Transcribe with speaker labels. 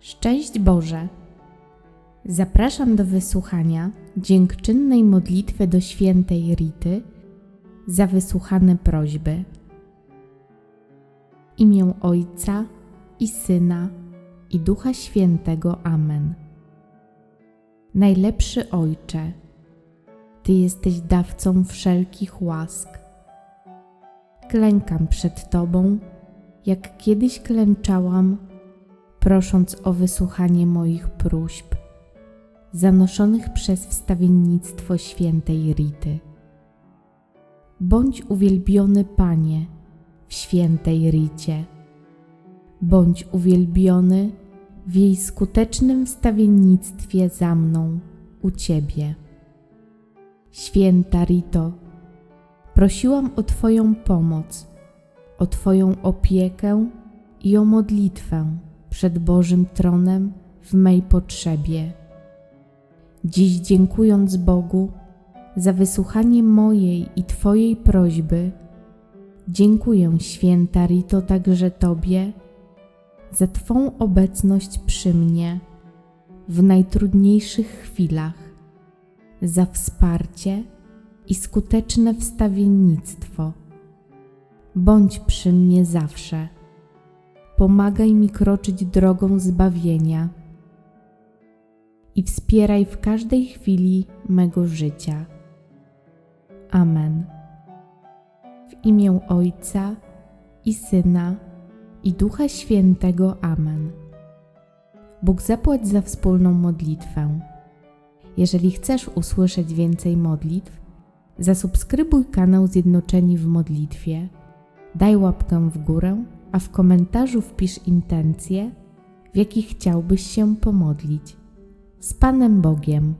Speaker 1: Szczęść Boże! Zapraszam do wysłuchania dziękczynnej modlitwy do świętej Rity za wysłuchane prośby. W imię Ojca i Syna i Ducha Świętego. Amen. Najlepszy Ojcze, Ty jesteś dawcą wszelkich łask. Klękam przed Tobą, jak kiedyś klęczałam, prosząc o wysłuchanie moich próśb, zanoszonych przez wstawiennictwo świętej Rity. Bądź uwielbiony, Panie, w świętej Ricie. Bądź uwielbiony w jej skutecznym wstawiennictwie za mną, u Ciebie. Święta Rito, prosiłam o Twoją pomoc, o Twoją opiekę i o modlitwę przed Bożym tronem w mej potrzebie. Dziś dziękując Bogu za wysłuchanie mojej i Twojej prośby, dziękuję święta Rito także Tobie za Twą obecność przy mnie w najtrudniejszych chwilach, za wsparcie i skuteczne wstawiennictwo. Bądź przy mnie zawsze. Pomagaj mi kroczyć drogą zbawienia i wspieraj w każdej chwili mego życia. Amen. W imię Ojca i Syna i Ducha Świętego. Amen. Bóg zapłać za wspólną modlitwę. Jeżeli chcesz usłyszeć więcej modlitw, zasubskrybuj kanał Zjednoczeni w modlitwie, daj łapkę w górę, a w komentarzu wpisz intencje, w jakich chciałbyś się pomodlić. Z Panem Bogiem.